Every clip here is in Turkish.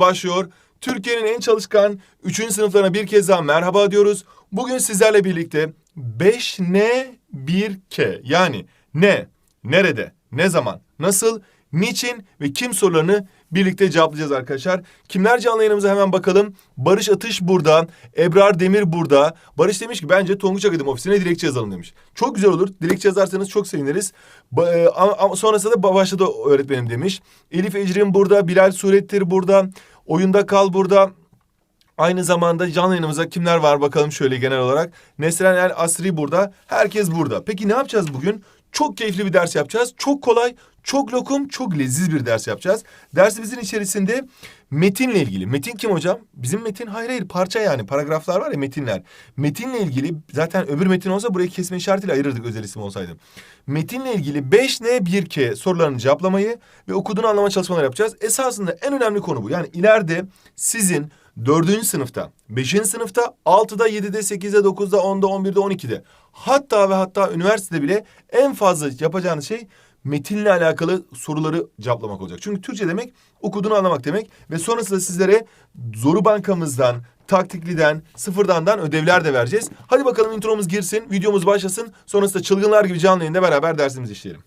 başlıyor. Türkiye'nin en çalışkan 3. sınıflarına bir kez daha merhaba diyoruz. Bugün sizlerle birlikte 5N 1K yani ne, nerede, ne zaman, nasıl, niçin ve kim sorularını birlikte cevaplayacağız arkadaşlar. Kimler canlı yayınımıza hemen bakalım. Barış Atış burada, Ebrar Demir burada. Barış demiş ki bence Tonguç Akademi ofisine dilekçe yazalım demiş. Çok güzel olur. Dilekçe yazarsanız çok seviniriz. Ba- e, ama, sonrasında da başladı öğretmenim demiş. Elif Ecrin burada, Bilal Surettir burada. Oyunda kal burada. Aynı zamanda canlı yayınımıza kimler var bakalım şöyle genel olarak. Nesren El Asri burada. Herkes burada. Peki ne yapacağız bugün? Çok keyifli bir ders yapacağız. Çok kolay, çok lokum, çok leziz bir ders yapacağız. Dersimizin içerisinde metinle ilgili. Metin kim hocam? Bizim metin hayır hayır parça yani paragraflar var ya metinler. Metinle ilgili zaten öbür metin olsa burayı kesme işaretiyle ayırırdık özel isim olsaydı. Metinle ilgili 5N 1K sorularını cevaplamayı ve okuduğunu anlama çalışmaları yapacağız. Esasında en önemli konu bu. Yani ileride sizin dördüncü sınıfta, beşinci sınıfta, altıda, yedide, sekizde, dokuzda, onda, on birde, on ikide. Hatta ve hatta üniversitede bile en fazla yapacağınız şey metinle alakalı soruları cevaplamak olacak. Çünkü Türkçe demek okuduğunu anlamak demek ve sonrasında sizlere Zoru Bankamızdan, Taktikliden, Sıfırdan'dan ödevler de vereceğiz. Hadi bakalım intromuz girsin, videomuz başlasın. Sonrasında çılgınlar gibi canlı yayında beraber dersimizi işleyelim.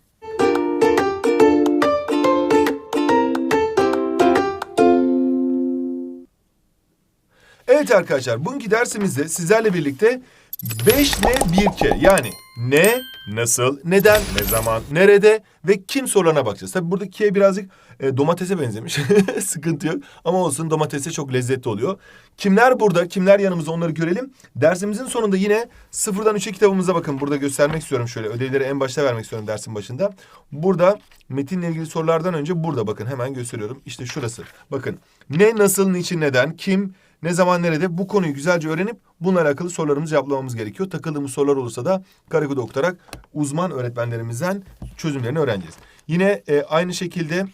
Evet arkadaşlar bugünkü dersimizde sizlerle birlikte 5 ne 1 ke yani ne, nasıl, neden, ne zaman, nerede ve kim sorularına bakacağız. Tabii buradaki ke birazcık e, domatese benzemiş. Sıkıntı yok ama olsun domatese çok lezzetli oluyor. Kimler burada, kimler yanımızda onları görelim. Dersimizin sonunda yine sıfırdan üçe kitabımıza bakın. Burada göstermek istiyorum şöyle. Ödevleri en başta vermek istiyorum dersin başında. Burada metinle ilgili sorulardan önce burada bakın hemen gösteriyorum. İşte şurası. Bakın ne, nasıl, niçin, neden, kim, ne zaman nerede bu konuyu güzelce öğrenip bununla alakalı sorularımızı cevaplamamız gerekiyor. Takıldığımız sorular olursa da Karakuda okutarak uzman öğretmenlerimizden çözümlerini öğreneceğiz. Yine e, aynı şekilde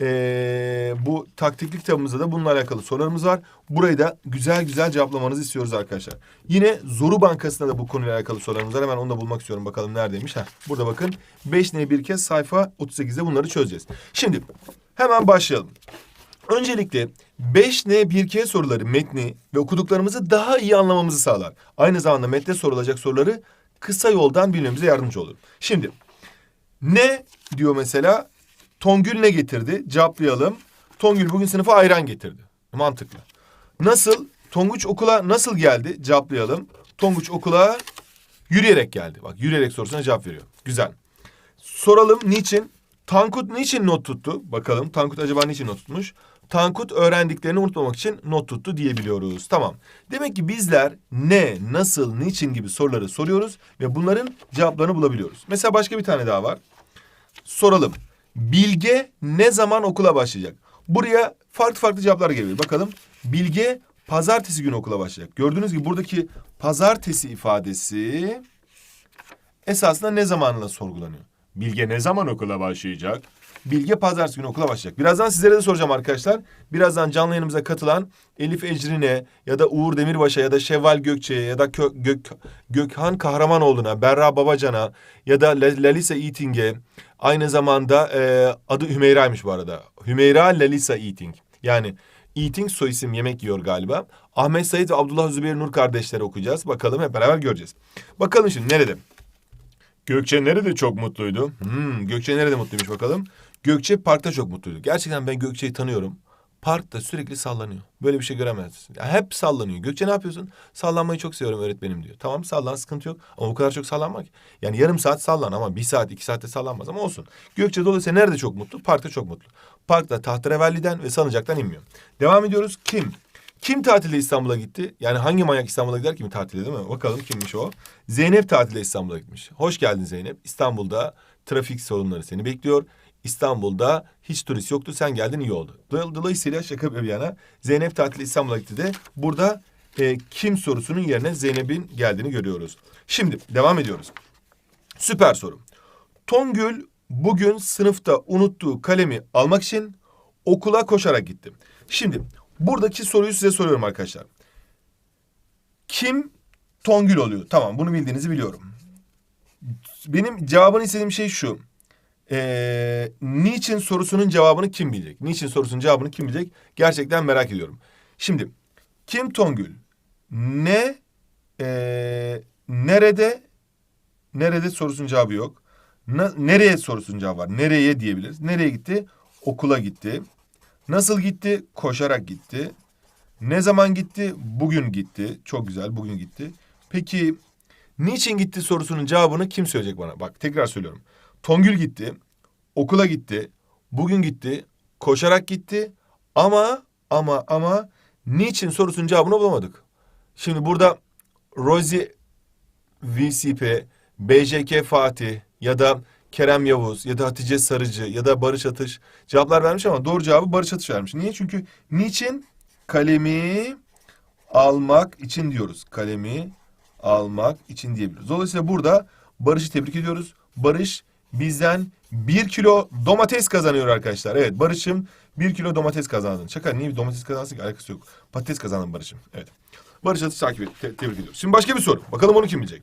e, bu taktiklik kitabımızda da bununla alakalı sorularımız var. Burayı da güzel güzel cevaplamanızı istiyoruz arkadaşlar. Yine Zoru Bankası'nda da bu konuyla alakalı sorularımız var. Hemen onu da bulmak istiyorum bakalım neredeymiş. Heh, burada bakın 5 ne bir kez sayfa 38'de bunları çözeceğiz. Şimdi hemen başlayalım. Öncelikle 5N 1K soruları metni ve okuduklarımızı daha iyi anlamamızı sağlar. Aynı zamanda metne sorulacak soruları kısa yoldan bilmemize yardımcı olur. Şimdi ne diyor mesela? Tongül ne getirdi? Cevaplayalım. Tongül bugün sınıfa ayran getirdi. Mantıklı. Nasıl? Tonguç okula nasıl geldi? Cevaplayalım. Tonguç okula yürüyerek geldi. Bak yürüyerek sorusuna cevap veriyor. Güzel. Soralım niçin? Tankut niçin not tuttu? Bakalım Tankut acaba niçin not tutmuş? Tankut öğrendiklerini unutmamak için not tuttu diyebiliyoruz. Tamam. Demek ki bizler ne, nasıl, niçin gibi soruları soruyoruz ve bunların cevaplarını bulabiliyoruz. Mesela başka bir tane daha var. Soralım. Bilge ne zaman okula başlayacak? Buraya farklı farklı cevaplar geliyor. Bakalım. Bilge pazartesi günü okula başlayacak. Gördüğünüz gibi buradaki pazartesi ifadesi esasında ne zamanla sorgulanıyor? Bilge ne zaman okula başlayacak? Bilge pazartesi günü okula başlayacak. Birazdan sizlere de soracağım arkadaşlar. Birazdan canlı yayınımıza katılan Elif Ecrin'e ya da Uğur Demirbaş'a ya da Şevval Gökçe'ye ya da Kö- Gök, Gökhan Kahramanoğlu'na, Berra Babacan'a ya da La- Lalisa Eating'e aynı zamanda e, adı Hümeyra'ymış bu arada. Hümeyra Lalisa Eating. Yani Eating soy isim yemek yiyor galiba. Ahmet Sait ve Abdullah Zübeyir Nur kardeşleri okuyacağız. Bakalım hep beraber göreceğiz. Bakalım şimdi nerede? Gökçe nerede çok mutluydu? Hmm, Gökçe nerede mutluymuş bakalım. Gökçe parkta çok mutluydu. Gerçekten ben Gökçe'yi tanıyorum. Parkta sürekli sallanıyor. Böyle bir şey göremezsin. Ya hep sallanıyor. Gökçe ne yapıyorsun? Sallanmayı çok seviyorum öğretmenim diyor. Tamam sallan sıkıntı yok. Ama bu kadar çok sallanmak. Yani yarım saat sallan ama bir saat iki saatte sallanmaz ama olsun. Gökçe dolayısıyla nerede çok mutlu? Parkta çok mutlu. Parkta tahterevalli'den ve salıncaktan inmiyor. Devam ediyoruz. Kim? Kim tatilde İstanbul'a gitti? Yani hangi manyak İstanbul'a gider ki mi tatilde değil mi? Bakalım kimmiş o? Zeynep tatilde İstanbul'a gitmiş. Hoş geldin Zeynep. İstanbul'da trafik sorunları seni bekliyor. İstanbul'da hiç turist yoktu. Sen geldin iyi oldu. Dolay- Dolayısıyla şaka bir yana Zeynep tatilde İstanbul'a gitti de burada e, kim sorusunun yerine Zeynep'in geldiğini görüyoruz. Şimdi devam ediyoruz. Süper soru. Tongül bugün sınıfta unuttuğu kalemi almak için okula koşarak gitti. Şimdi buradaki soruyu size soruyorum arkadaşlar. Kim Tongül oluyor? Tamam bunu bildiğinizi biliyorum. Benim cevabını istediğim şey şu. Ee, niçin sorusunun cevabını kim bilecek? Niçin sorusunun cevabını kim bilecek? Gerçekten merak ediyorum. Şimdi Kim Tongül ne ee, nerede nerede sorusunun cevabı yok. Na- nereye sorusunun cevabı var. Nereye diyebiliriz. Nereye gitti? Okula gitti. Nasıl gitti? Koşarak gitti. Ne zaman gitti? Bugün gitti. Çok güzel bugün gitti. Peki niçin gitti sorusunun cevabını kim söyleyecek bana? Bak tekrar söylüyorum. Tongül gitti. Okula gitti. Bugün gitti. Koşarak gitti. Ama ama ama niçin sorusunun cevabını bulamadık. Şimdi burada Rosie VCP, BJK Fatih ya da Kerem Yavuz ya da Hatice Sarıcı ya da Barış Atış cevaplar vermiş ama doğru cevabı Barış Atış vermiş. Niye? Çünkü niçin kalemi almak için diyoruz. Kalemi almak için diyebiliriz. Dolayısıyla burada Barış'ı tebrik ediyoruz. Barış bizden bir kilo domates kazanıyor arkadaşlar. Evet Barış'ım bir kilo domates kazandın. Şaka niye domates kazansın ki alakası yok. Patates kazandın Barış'ım. Evet. Barış Atış takip et. Te- tebrik ediyoruz. Şimdi başka bir soru. Bakalım onu kim bilecek?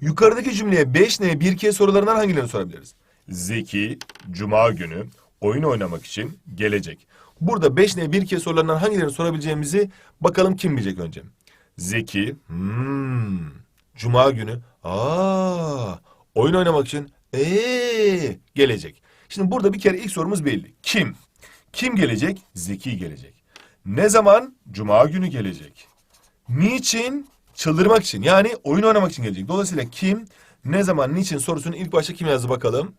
Yukarıdaki cümleye 5 ne 1 k sorularından hangilerini sorabiliriz? Zeki, Cuma günü oyun oynamak için gelecek. Burada 5 ne 1 k sorularından hangilerini sorabileceğimizi bakalım kim bilecek önce. Zeki, hmm, Cuma günü, aa, oyun oynamak için, ee, gelecek. Şimdi burada bir kere ilk sorumuz belli. Kim? Kim gelecek? Zeki gelecek. Ne zaman? Cuma günü gelecek. Niçin? Çıldırmak için. Yani oyun oynamak için gelecek. Dolayısıyla kim, ne zaman, niçin sorusunu ilk başta kim yazdı bakalım.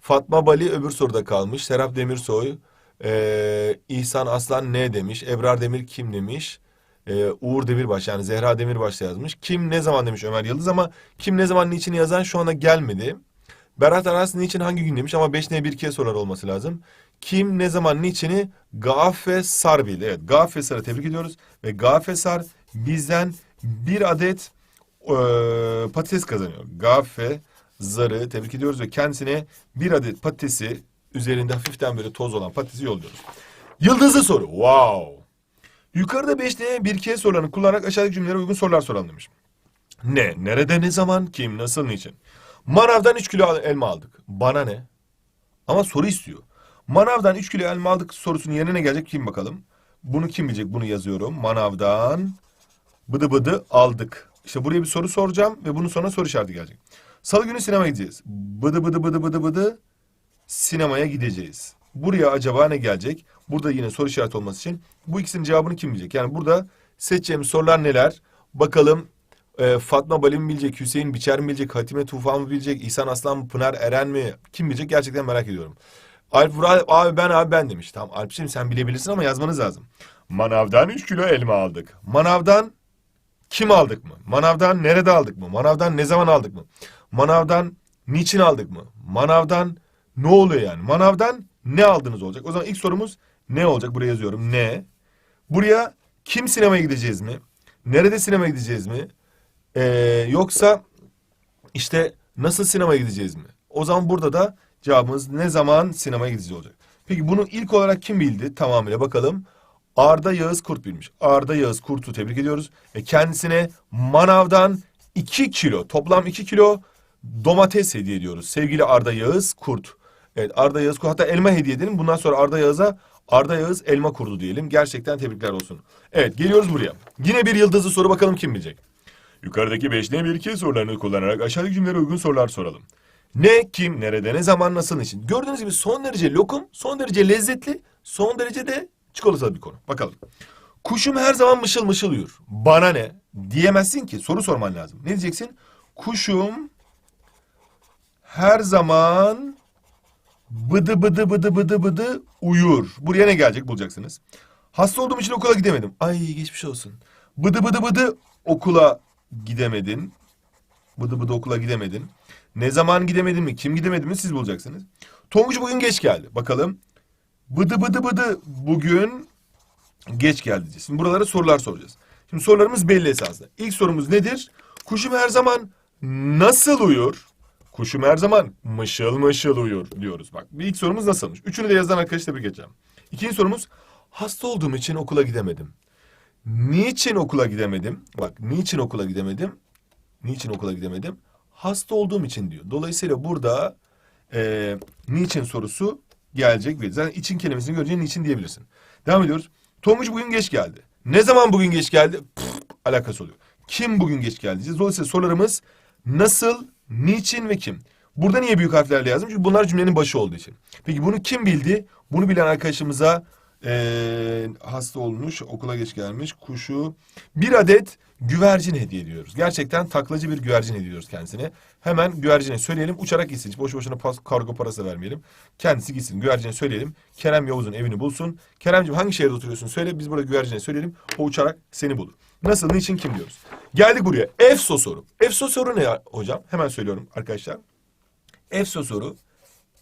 Fatma Bali öbür soruda kalmış. Serap Demirsoy, ee, İhsan Aslan ne demiş? Ebrar Demir kim demiş? Ee, Uğur Demirbaş yani Zehra Demirbaş yazmış. Kim ne zaman demiş Ömer Yıldız ama kim ne zaman niçin yazan şu anda gelmedi. Berat Aras niçin hangi gün demiş ama 5 ne 1 2'ye sorar olması lazım. Kim ne zaman niçini Gaffe Sar bildi. Evet Gaffe Sar'ı tebrik ediyoruz. Ve Gaffe Sar bizden bir adet eee, patates kazanıyor. Gaffe Zar'ı tebrik ediyoruz ve kendisine bir adet patatesi üzerinde hafiften böyle toz olan patatesi yolluyoruz. Yıldızlı soru. Wow. Yukarıda 5 ne 1 2'ye sorularını kullanarak aşağıdaki cümlelere uygun sorular soralım demiş. Ne, nerede, ne zaman, kim, nasıl, niçin? Manavdan 3 kilo elma aldık. Bana ne? Ama soru istiyor. Manavdan 3 kilo elma aldık sorusunun yerine ne gelecek kim bakalım? Bunu kim bilecek? Bunu yazıyorum. Manavdan bıdı bıdı aldık. İşte buraya bir soru soracağım ve bunun sonra soru işareti gelecek. Salı günü sinemaya gideceğiz. Bıdı bıdı bıdı bıdı bıdı sinemaya gideceğiz. Buraya acaba ne gelecek? Burada yine soru işareti olması için bu ikisinin cevabını kim bilecek? Yani burada seçeceğimiz sorular neler? Bakalım e, Fatma Bali mi bilecek, Hüseyin Biçer mi bilecek, Hatime Tufan mı bilecek, İhsan Aslan mı, Pınar Eren mi? Kim bilecek? Gerçekten merak ediyorum. Alp Vural abi ben abi ben demiş. Tamam Alp'ciğim sen bilebilirsin ama yazmanız lazım. Manavdan 3 kilo elma aldık. Manavdan kim aldık mı? Manavdan nerede aldık mı? Manavdan ne zaman aldık mı? Manavdan niçin aldık mı? Manavdan ne oluyor yani? Manavdan ne aldınız olacak? O zaman ilk sorumuz ne olacak? Buraya yazıyorum. Ne? Buraya kim sinemaya gideceğiz mi? Nerede sinemaya gideceğiz mi? Ee, yoksa işte nasıl sinemaya gideceğiz mi? O zaman burada da cevabımız ne zaman sinemaya gideceğiz olacak. Peki bunu ilk olarak kim bildi? Tamamıyla bakalım. Arda Yağız Kurt bilmiş. Arda Yağız Kurt'u tebrik ediyoruz. Ve kendisine manavdan 2 kilo, toplam 2 kilo domates hediye ediyoruz. Sevgili Arda Yağız Kurt. Evet Arda Yağız Kurt. Hatta elma hediye edelim. Bundan sonra Arda Yağız'a Arda Yağız elma kurdu diyelim. Gerçekten tebrikler olsun. Evet geliyoruz buraya. Yine bir yıldızlı soru bakalım kim bilecek? Yukarıdaki 5 ne 1 2 sorularını kullanarak aşağıdaki cümlelere uygun sorular soralım. Ne, kim, nerede, ne zaman, nasıl, için. Gördüğünüz gibi son derece lokum, son derece lezzetli, son derece de çikolatalı bir konu. Bakalım. Kuşum her zaman mışıl mışıl uyur. Bana ne? Diyemezsin ki. Soru sorman lazım. Ne diyeceksin? Kuşum her zaman bıdı bıdı bıdı bıdı bıdı uyur. Buraya ne gelecek bulacaksınız. Hasta olduğum için okula gidemedim. Ay geçmiş olsun. Bıdı bıdı bıdı okula gidemedin. Bıdı bıdı okula gidemedin. Ne zaman gidemedin mi? Kim gidemedi mi? Siz bulacaksınız. Tonguç bugün geç geldi. Bakalım. Bıdı bıdı bıdı bugün geç geldi diyeceğiz. Şimdi buralara sorular soracağız. Şimdi sorularımız belli esasında. İlk sorumuz nedir? Kuşum her zaman nasıl uyur? Kuşum her zaman mışıl mışıl uyur diyoruz. Bak bir ilk sorumuz nasılmış? Üçünü de yazan arkadaş tebrik edeceğim. İkinci sorumuz hasta olduğum için okula gidemedim. Niçin okula gidemedim? Bak niçin okula gidemedim? Niçin okula gidemedim? Hasta olduğum için diyor. Dolayısıyla burada e, niçin sorusu gelecek. ve Zaten için kelimesini görünce niçin diyebilirsin. Devam ediyoruz. Tonguç bugün geç geldi. Ne zaman bugün geç geldi? Pff, alakası oluyor. Kim bugün geç geldi. Dolayısıyla sorularımız nasıl, niçin ve kim? Burada niye büyük harflerle yazdım? Çünkü bunlar cümlenin başı olduğu için. Peki bunu kim bildi? Bunu bilen arkadaşımıza ee, hasta olmuş, okula geç gelmiş, kuşu. Bir adet güvercin hediye ediyoruz. Gerçekten taklacı bir güvercin hediye ediyoruz kendisine. Hemen güvercine söyleyelim, uçarak gitsin. Hiç boşu boşuna pas, kargo parası vermeyelim. Kendisi gitsin, güvercine söyleyelim. Kerem Yavuz'un evini bulsun. Keremciğim hangi şehirde oturuyorsun söyle, biz burada güvercine söyleyelim. O uçarak seni bulur. Nasıl, niçin, kim diyoruz. Geldik buraya. EFSO soru. EFSO soru ne hocam? Hemen söylüyorum arkadaşlar. EFSO soru,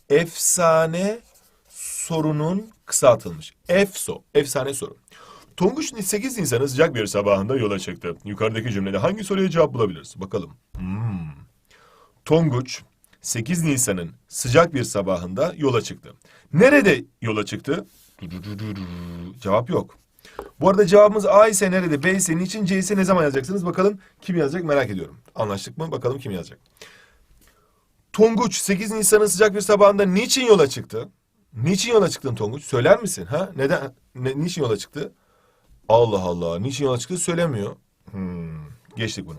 efsane sorunun kısaltılmış. EFSO, efsane soru. Tonguç 8 Nisan'ın sıcak bir sabahında yola çıktı. Yukarıdaki cümlede hangi soruya cevap bulabiliriz? Bakalım. Hmm. Tonguç 8 Nisan'ın sıcak bir sabahında yola çıktı. Nerede yola çıktı? Cevap yok. Bu arada cevabımız A ise nerede, B ise niçin, C ise ne zaman yazacaksınız? Bakalım kim yazacak merak ediyorum. Anlaştık mı? Bakalım kim yazacak. Tonguç 8 Nisan'ın sıcak bir sabahında niçin yola çıktı? Niçin yola çıktın Tonguç? Söyler misin? Ha? Neden? Ne, niçin yola çıktı? Allah Allah. Niçin yola çıktı söylemiyor. Hmm, geçtik bunu.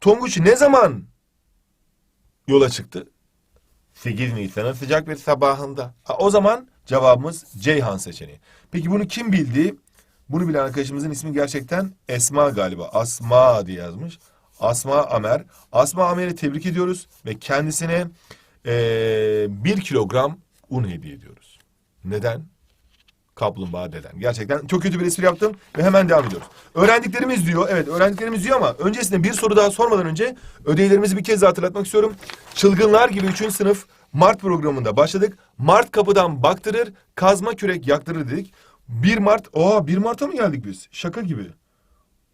Tonguç ne zaman yola çıktı? 8 Nisan'ın sıcak bir sabahında. Ha, o zaman cevabımız Ceyhan seçeneği. Peki bunu kim bildi? Bunu bilen arkadaşımızın ismi gerçekten Esma galiba. Asma diye yazmış. Asma Amer. Asma Amer'i tebrik ediyoruz ve kendisine eee bir kilogram un hediye ediyoruz. Neden? Kaplumbağa deden. Gerçekten çok kötü bir espri yaptım ve hemen devam ediyoruz. Öğrendiklerimiz diyor. Evet öğrendiklerimiz diyor ama öncesinde bir soru daha sormadan önce ödevlerimizi bir kez daha hatırlatmak istiyorum. Çılgınlar gibi 3. sınıf Mart programında başladık. Mart kapıdan baktırır, kazma kürek yaktırır dedik. 1 Mart, oha 1 Mart'a mı geldik biz? Şaka gibi.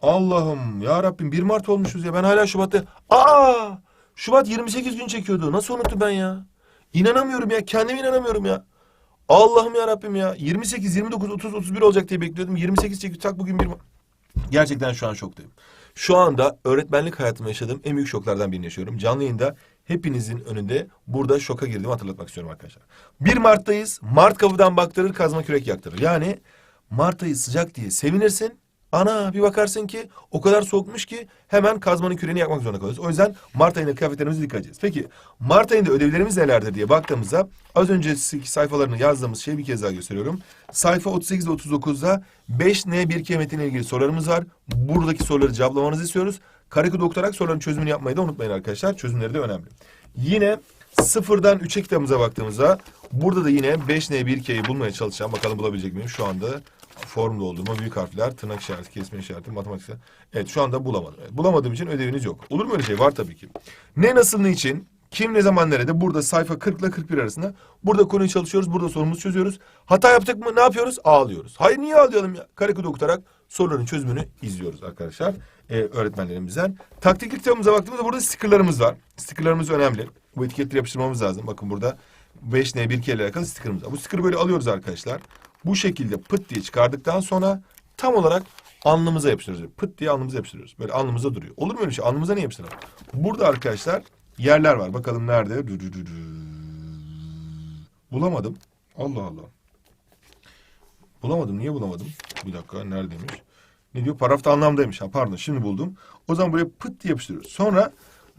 Allah'ım ya Rabbim 1 Mart olmuşuz ya. Ben hala Şubat'ta. Aa! Şubat 28 gün çekiyordu. Nasıl unuttum ben ya? İnanamıyorum ya. Kendime inanamıyorum ya. Allah'ım ya Rabbim ya. 28, 29, 30, 31 olacak diye bekliyordum. 28 çekiyor. Tak bugün bir... Gerçekten şu an şoktayım. Şu anda öğretmenlik hayatımda yaşadığım en büyük şoklardan birini yaşıyorum. Canlı yayında hepinizin önünde burada şoka girdiğimi hatırlatmak istiyorum arkadaşlar. 1 Mart'tayız. Mart kapıdan baktırır, kazma kürek yaktırır. Yani Mart ayı sıcak diye sevinirsin. Ana bir bakarsın ki o kadar soğukmuş ki hemen kazmanın küreğini yakmak zorunda kalıyoruz. O yüzden Mart ayında kıyafetlerimize dikkat edeceğiz. Peki Mart ayında ödevlerimiz nelerdir diye baktığımızda az önceki sayfalarını yazdığımız şeyi bir kez daha gösteriyorum. Sayfa 38 ve 39'da 5N bir kelimetinle ilgili sorularımız var. Buradaki soruları cevaplamanızı istiyoruz. Karekod okutarak soruların çözümünü yapmayı da unutmayın arkadaşlar. Çözümleri de önemli. Yine sıfırdan 3'e kitabımıza baktığımızda burada da yine 5N bir K'yi bulmaya çalışacağım. Bakalım bulabilecek miyim? Şu anda form doldurma, büyük harfler, tırnak işareti, kesme işareti, matematik işareti. Evet şu anda bulamadım. Evet, bulamadığım için ödeviniz yok. Olur mu öyle şey? Var tabii ki. Ne, nasıl, için? Kim, ne zaman, nerede? Burada sayfa 40 ile 41 arasında. Burada konuyu çalışıyoruz. Burada sorumuzu çözüyoruz. Hata yaptık mı? Ne yapıyoruz? Ağlıyoruz. Hayır niye ağlayalım ya? Karekod okutarak soruların çözümünü izliyoruz arkadaşlar. Ee, öğretmenlerimizden. Taktikli kitabımıza baktığımızda burada stickerlarımız var. Stickerlarımız önemli. Bu etiketleri yapıştırmamız lazım. Bakın burada 5N 1 ile alakalı stickerımız var. Bu sticker'ı böyle alıyoruz arkadaşlar. Bu şekilde pıt diye çıkardıktan sonra tam olarak alnımıza yapıştırıyoruz. Pıt diye alnımıza yapıştırıyoruz. Böyle alnımıza duruyor. Olur mu öyle şey? Alnımıza niye yapıştıralım? Burada arkadaşlar yerler var. Bakalım nerede? Bulamadım. Allah Allah. Bulamadım. Niye bulamadım? Bir dakika. Neredeymiş? Ne diyor? Parafta anlamdaymış. Ha pardon. Şimdi buldum. O zaman buraya pıt diye yapıştırıyoruz. Sonra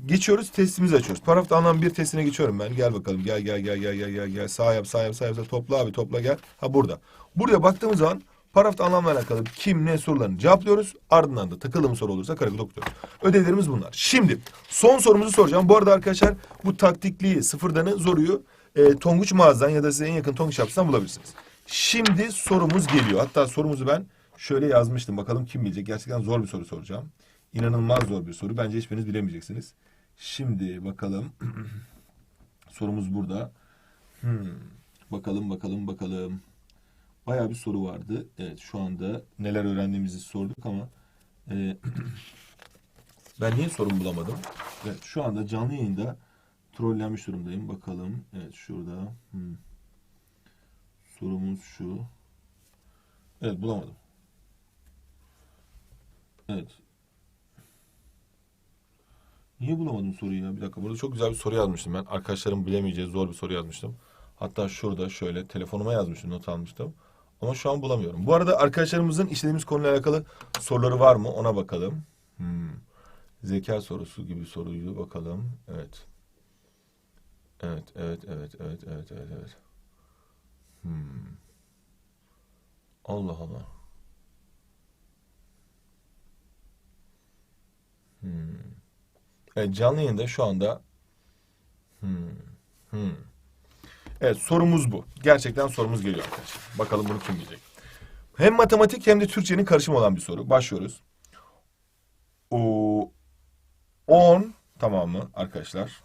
geçiyoruz testimizi açıyoruz. Parafta anlam bir testine geçiyorum ben. Gel bakalım. Gel gel gel gel gel gel gel. Sağ yap sağ yap sağ yap. Topla abi topla gel. Ha burada. Buraya baktığımız zaman parafta anlamla alakalı kim ne sorularını cevaplıyoruz. Ardından da takıldığımız soru olursa karakol okuyoruz. Ödevlerimiz bunlar. Şimdi son sorumuzu soracağım. Bu arada arkadaşlar bu taktikliği sıfırdanı zoruyu e, Tonguç mağazadan ya da size en yakın Tonguç Shops'tan bulabilirsiniz. Şimdi sorumuz geliyor. Hatta sorumuzu ben şöyle yazmıştım. Bakalım kim bilecek. Gerçekten zor bir soru soracağım. İnanılmaz zor bir soru. Bence hiçbiriniz bilemeyeceksiniz. Şimdi bakalım. Sorumuz burada. Hmm. Bakalım bakalım bakalım. Bayağı bir soru vardı. Evet şu anda neler öğrendiğimizi sorduk ama e, ben niye sorum bulamadım? Evet şu anda canlı yayında trollenmiş durumdayım. Bakalım. Evet şurada. Hmm. Sorumuz şu. Evet bulamadım. Evet. Niye bulamadım soruyu ya? Bir dakika burada çok güzel bir soru yazmıştım ben. Arkadaşlarım bilemeyeceği zor bir soru yazmıştım. Hatta şurada şöyle telefonuma yazmıştım, not almıştım. Ama şu an bulamıyorum. Bu arada arkadaşlarımızın işlediğimiz konuyla alakalı soruları var mı? Ona bakalım. Hmm. Zeka sorusu gibi soruydu. Bakalım. Evet. Evet, evet, evet, evet, evet, evet, evet. Hmm. Allah Allah. Hmm. Evet, canlı yayında şu anda hmm. Hmm. Evet, sorumuz bu. Gerçekten sorumuz geliyor arkadaşlar. Bakalım bunu kim bilecek. Hem matematik hem de Türkçenin karışımı olan bir soru. Başlıyoruz. O 10 tamam mı arkadaşlar?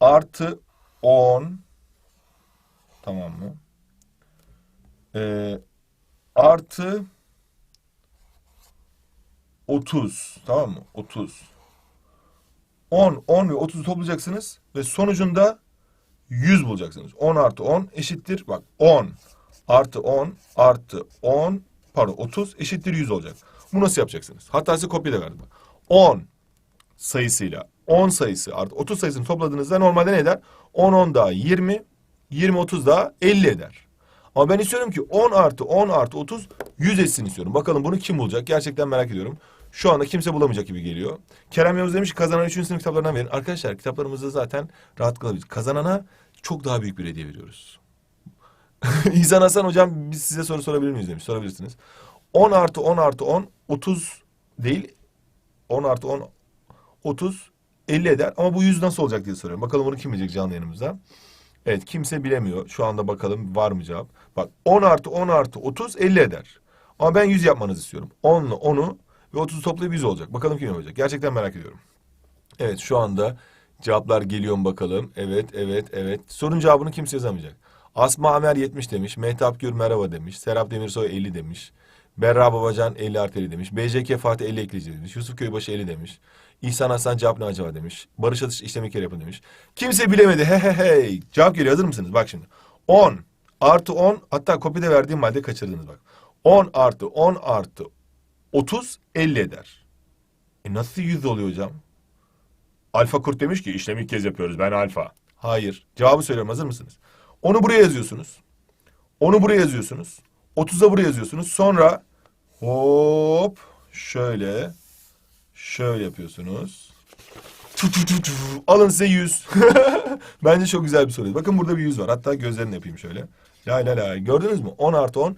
Artı 10 tamam mı? Ee, artı 30 tamam mı? 30. 10, 10 ve 30'u toplayacaksınız ve sonucunda 100 bulacaksınız. 10 artı 10 eşittir. Bak 10 artı 10 artı 10 pardon 30 eşittir 100 olacak. Bu nasıl yapacaksınız? Hatta size kopya da verdim. 10 sayısıyla 10 sayısı artı 30 sayısını topladığınızda normalde ne eder? 10 10 daha 20, 20 30 daha 50 eder. Ama ben istiyorum ki 10 artı 10 artı 30 100 etsin istiyorum. Bakalım bunu kim bulacak? Gerçekten merak ediyorum. Şu anda kimse bulamayacak gibi geliyor. Kerem Yavuz demiş ki kazanan 3. sınıf kitaplarından verin. Arkadaşlar kitaplarımızı zaten rahat kılabiliriz. Kazanana çok daha büyük bir hediye veriyoruz. İhsan Hasan hocam biz size soru sorabilir miyiz demiş. Sorabilirsiniz. 10 artı 10 artı 10 30 değil. 10 artı 10 30 50 eder. Ama bu 100 nasıl olacak diye soruyorum. Bakalım bunu kim bilecek canlı yanımızda. Evet kimse bilemiyor. Şu anda bakalım var mı cevap. Bak 10 artı 10 artı 30 50 eder. Ama ben 100 yapmanızı istiyorum. 10 ile 10'u ve 30'u toplayıp 100 olacak. Bakalım kim yapacak. Gerçekten merak ediyorum. Evet şu anda cevaplar geliyor mu bakalım. Evet evet evet. Sorun cevabını kimse yazamayacak. Asma Amer 70 demiş. Mehtap Gür merhaba demiş. Serap Demirsoy 50 demiş. Berra Babacan 50 artı 50 demiş. BJK Fatih 50 ekleyici demiş. Yusuf Köybaşı 50 demiş. İhsan Hasan cevap ne acaba demiş. Barış Atış işlemi kere yapın demiş. Kimse bilemedi. He he he. Cevap geliyor. Hazır mısınız? Bak şimdi. 10 artı 10 hatta kopyada verdiğim halde kaçırdınız bak. 10 artı 10 artı 30 50 eder. E nasıl 100 oluyor hocam? Alfa Kurt demiş ki işlemi ilk kez yapıyoruz. Ben alfa. Hayır. Cevabı söylüyorum. Hazır mısınız? Onu buraya yazıyorsunuz. Onu buraya yazıyorsunuz. 30'a buraya yazıyorsunuz. Sonra hop şöyle şöyle yapıyorsunuz. Tu tu tu tu. Alın size 100. Bence çok güzel bir soru. Bakın burada bir 100 var. Hatta gözlerini yapayım şöyle. La la la. Gördünüz mü? 10 artı 10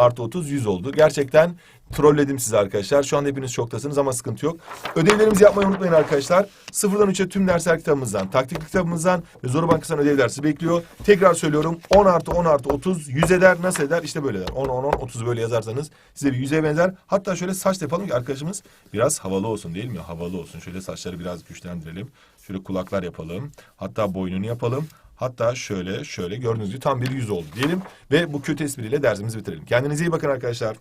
artı 30 100 oldu. Gerçekten trolledim sizi arkadaşlar. Şu anda hepiniz şoktasınız ama sıkıntı yok. Ödevlerimizi yapmayı unutmayın arkadaşlar. Sıfırdan 3'e tüm dersler kitabımızdan, taktik kitabımızdan ve Zoru Bankası'ndan ödev dersi bekliyor. Tekrar söylüyorum 10 artı 10 artı 30 100 eder. Nasıl eder? İşte böyle eder. 10 10 10 30 böyle yazarsanız size bir yüzeye benzer. Hatta şöyle saç yapalım ki arkadaşımız biraz havalı olsun değil mi? Havalı olsun. Şöyle saçları biraz güçlendirelim. Şöyle kulaklar yapalım. Hatta boynunu yapalım. Hatta şöyle şöyle gördüğünüz gibi tam bir yüz oldu diyelim. Ve bu kötü espriyle dersimizi bitirelim. Kendinize iyi bakın arkadaşlar.